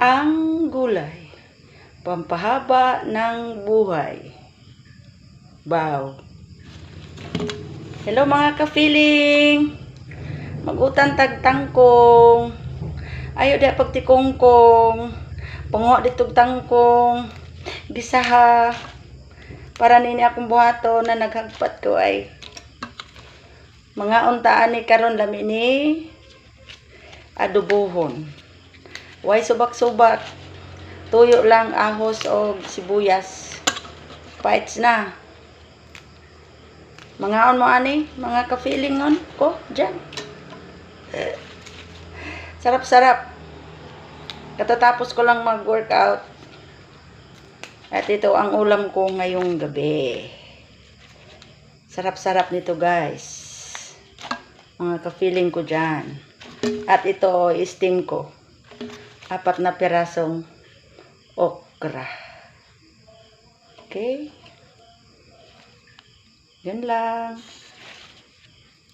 ang gulay. Pampahaba ng buhay. Wow. Hello mga ka-feeling. Magutan tag tangkong. Ayo di pagtikongkong. Pungo ditog tangkong. Gisaha. Para nini akong buhato na naghagpat ko ay mga untaan ni karon lami ni adobohon. Way subak-subak. Tuyo lang ahos o sibuyas. Fights na. Mga on mo ani, mga ka-feeling on ko diyan. Sarap-sarap. Katatapos ko lang mag-workout. At ito ang ulam ko ngayong gabi. Sarap-sarap nito guys. Mga ka-feeling ko dyan. At ito, steam ko. Apat na pirasong okra. Okay? Yun lang.